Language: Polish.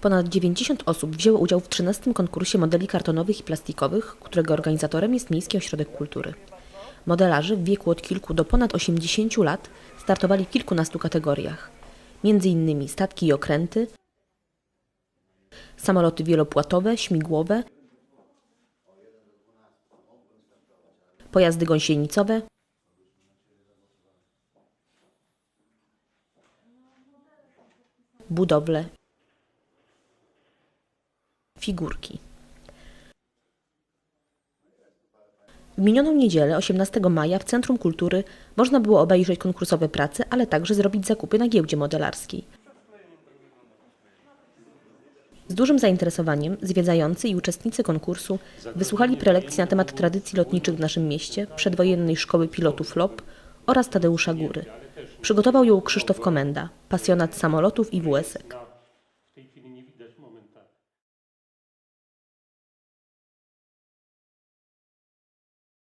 Ponad 90 osób wzięło udział w 13 konkursie modeli kartonowych i plastikowych, którego organizatorem jest Miejski Ośrodek Kultury. Modelarze w wieku od kilku do ponad 80 lat startowali w kilkunastu kategoriach. Między innymi statki i okręty, samoloty wielopłatowe, śmigłowe, pojazdy gąsienicowe, budowle, figurki. W minioną niedzielę, 18 maja, w Centrum Kultury można było obejrzeć konkursowe prace, ale także zrobić zakupy na giełdzie modelarskiej. Z dużym zainteresowaniem zwiedzający i uczestnicy konkursu wysłuchali prelekcji na temat tradycji lotniczych w naszym mieście, przedwojennej szkoły pilotów LOP oraz Tadeusza Góry. Przygotował ją Krzysztof Komenda, pasjonat samolotów i WS-ek.